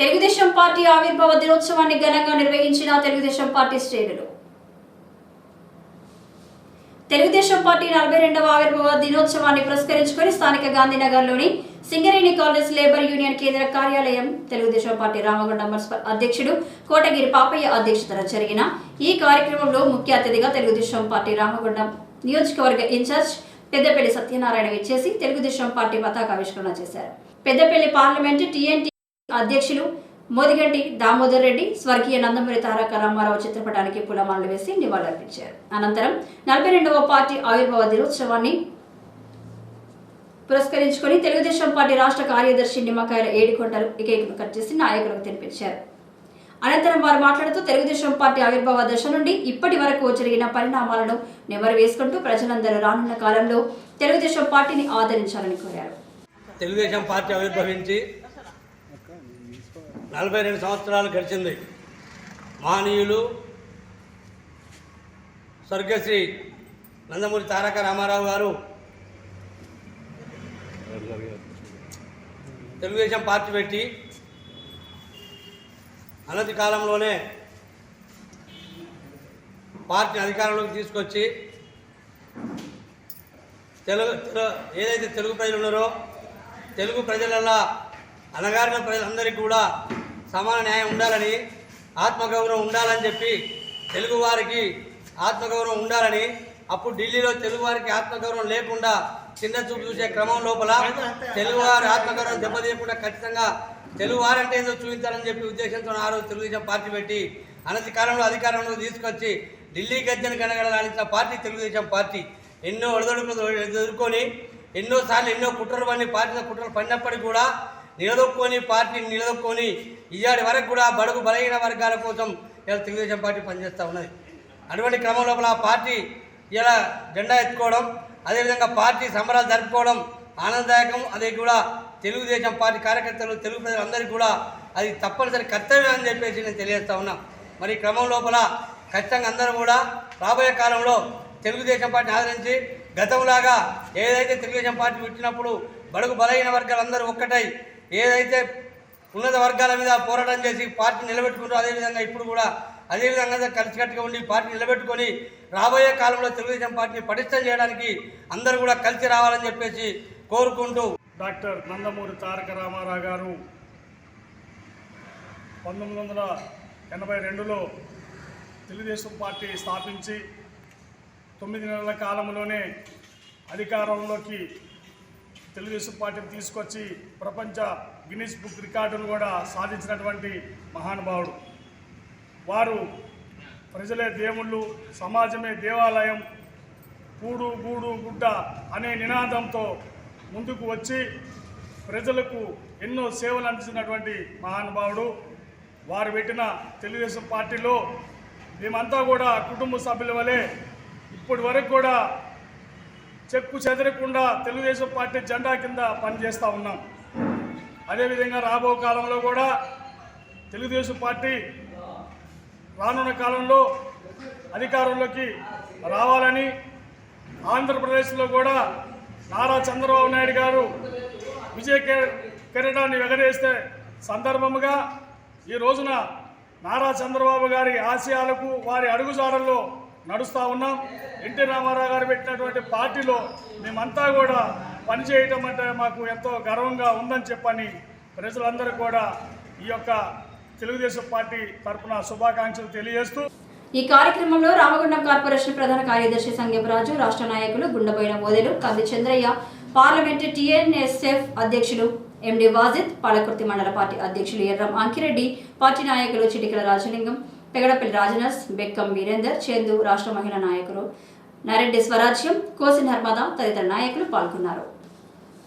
Telugu Desam party ఆవిర్భావ దినోత్సవాన్ని ఘనంగా నిర్వహించిన తెలుగుదేశం పార్టీ శ్రేణులు. తెలుగుదేశం పార్టీ నలభై రెండవ ఆవిర్భావ దినోత్సవాన్ని పురస్కరించుకొని స్థానిక గాంధీనగర్లోని సింగరేణి కాలేజ్ లేబర్ యూనియన్ కేంద్ర కార్యాలయం తెలుగుదేశం పార్టీ రామగొండ మున్సిపల్ అధ్యక్షుడు కోటగిరి పాపయ్య అధ్యక్షతన జరిగిన ఈ కార్యక్రమంలో ముఖ్య అతిథిగా తెలుగుదేశం పార్టీ రామగుండం నియోజకవర్గ ఇన్ఛార్జ్ పెద్దపల్లి సత్యనారాయణ విచ్చేసి తెలుగుదేశం పార్టీ పతాకావిష్కరణ చేశారు. పెద్దపల్లి పార్లమెంటు టీఎన్టీ అధ్యక్షులు మోదిగంటి దామోదర్ రెడ్డి స్వర్గీయ నందమూరి తారక రామారావు చిత్రపటానికి పూలమాలలు వేసి నివాళులర్పించారు. అనంతరం నలభై రెండవ పార్టీ ఆవిర్భావ దినోత్సవాన్ని పురస్కరించుకొని తెలుగుదేశం పార్టీ రాష్ట్ర కార్యదర్శి నిమ్మకాయల ఏడికొండలు కేకును కట్ చేసి నాయకులకు తినిపించారు అనంతరం వారు మాట్లాడుతూ తెలుగుదేశం పార్టీ ఆవిర్భావ దశ నుండి ఇప్పటి వరకు జరిగిన పరిణామాలను నెమరు వేసుకుంటూ ప్రజలందరూ రానున్న కాలంలో తెలుగుదేశం పార్టీని ఆదరించాలని కోరారు. తెలుగుదేశం పార్టీ ఆవిర్భవించి నలభై రెండు సంవత్సరాలు గడిచింది. మహనీయులు స్వర్గశ్రీ నందమూరి తారక రామారావు గారు తెలుగుదేశం పార్టీ పెట్టి అనతి కాలంలోనే పార్టీని అధికారంలోకి తీసుకొచ్చి తెలుగు తెలు- ఏదైతే తెలుగు ప్రజలు ఉన్నారో తెలుగు ప్రజలల్లా అనగారిన ప్రజలందరికీ కూడా సమాన న్యాయం ఉండాలని ఆత్మగౌరవం ఉండాలని చెప్పి తెలుగు వారికి ఆత్మగౌరవం ఉండాలని అప్పుడు ఢిల్లీలో తెలుగు వారికి ఆత్మగౌరవం లేకుండా చిన్న చూపు చూసే క్రమం లోపల తెలుగువారి ఆత్మగౌరవం దెబ్బతీయకుండా ఖచ్చితంగా తెలుగు వారంటే ఏదో చూపించాలని చెప్పి ఉద్దేశంతో ఆ రోజు తెలుగుదేశం పార్టీ పెట్టి అనతి కాలంలో అధికారంలో తీసుకొచ్చి ఢిల్లీ గద్దెను కనగడలాడించిన పార్టీ తెలుగుదేశం పార్టీ. ఎన్నో ఒడదొడుకులు ఎదుర్కొని ఎన్నోసార్లు ఎన్నో కుట్రలు పని పార్టీ కుట్రలు పడినప్పటికీ కూడా నిలదొక్కుని పార్టీని నిలదొక్కుని ఇయ్యాడి వరకు కూడా బడుగు బలహీన వర్గాల కోసం ఇలా తెలుగుదేశం పార్టీ పనిచేస్తూ ఉన్నది. అటువంటి క్రమం లోపల ఆ పార్టీ ఇలా జెండా ఎత్తుకోవడం అదేవిధంగా పార్టీ సంబరాలు జరుపుకోవడం ఆనందదాయకం. అది కూడా తెలుగుదేశం పార్టీ కార్యకర్తలు తెలుగు ప్రజలందరికీ కూడా అది తప్పనిసరి కర్తవ్యం అని చెప్పేసి నేను తెలియజేస్తా ఉన్నా. మరి క్రమం లోపల ఖచ్చితంగా అందరూ కూడా రాబోయే కాలంలో తెలుగుదేశం పార్టీని ఆదరించి గతంలాగా ఏదైతే తెలుగుదేశం పార్టీ పెట్టినప్పుడు బడుగు బలహీన వర్గాలందరూ ఒక్కటై ఏదైతే ఉన్నత వర్గాల మీద పోరాటం చేసి పార్టీ నిలబెట్టుకుంటూ అదేవిధంగా ఇప్పుడు కూడా అదేవిధంగా కలిసికట్టుగా ఉండి పార్టీ నిలబెట్టుకొని రాబోయే కాలంలో తెలుగుదేశం పార్టీని పటిష్టం చేయడానికి అందరూ కూడా కలిసి రావాలని చెప్పేసి కోరుకుంటూ డాక్టర్ నందమూరి తారక రామారావు గారు పంతొమ్మిది వందల ఎనభై రెండులో తెలుగుదేశం పార్టీ స్థాపించి తొమ్మిది నెలల కాలంలోనే అధికారంలోకి తెలుగుదేశం పార్టీని తీసుకొచ్చి ప్రపంచ గిన్నిస్ బుక్ రికార్డును కూడా సాధించినటువంటి మహానుభావుడు. వారు ప్రజలే దేవుళ్ళు సమాజమే దేవాలయం కూడు గూడు గుడ్డ అనే నినాదంతో ముందుకు వచ్చి ప్రజలకు ఎన్నో సేవలు అందించినటువంటి మహానుభావుడు. వారు పెట్టిన తెలుగుదేశం పార్టీలో మేమంతా కూడా కుటుంబ సభ్యుల వలె ఇప్పటి వరకు కూడా చెక్కు చెదరకుండా తెలుగుదేశం పార్టీ జెండా కింద పనిచేస్తూ ఉన్నాం. అదేవిధంగా రాబో కాలంలో కూడా తెలుగుదేశం పార్టీ రానున్న కాలంలో అధికారంలోకి రావాలని ఆంధ్రప్రదేశ్లో కూడా నారా చంద్రబాబు నాయుడు గారు విజయ కే- కిరీటాన్ని ఎగరేస్తే సందర్భముగా ఈ రోజున నారా చంద్రబాబు గారి ఆశయాలకు వారి అడుగుజాడల్లో నడుస్తూ ఉన్నాం. ఎన్టీ రామారావు గారు పెట్టినటువంటి పార్టీలో మేమంతా కూడా పనిచేయటం అంటే మాకు ఎంతో గర్వంగా ఉందని చెప్పని ప్రజలందరూ కూడా ఈ యొక్క తెలుగుదేశం పార్టీ తరఫున శుభాకాంక్షలు తెలియజేస్తూ ఈ కార్యక్రమంలో రామగుండం కార్పొరేషన్ ప్రధాన కార్యదర్శి సంగీపరాజు రాష్ట్ర నాయకులు గుండబోయిన మోదీలు కవి చంద్రయ్య పార్లమెంటు టీఎన్ఎస్ఎఫ్ అధ్యక్షులు ఎండి వాజిద్ పాలకుర్తి మండల పార్టీ అధ్యక్షులు ఎర్రం అంకిరెడ్డి పార్టీ నాయకులు చిటికల రాజలింగం పెగడపల్లి రాజనర్స్ బెక్కం వీరేందర్ చందు రాష్ట్ర మహిళా నాయకులు నారెడ్డి స్వరాజ్యం కోసి నర్మదా తదితర నాయకులు పాల్గొన్నారు.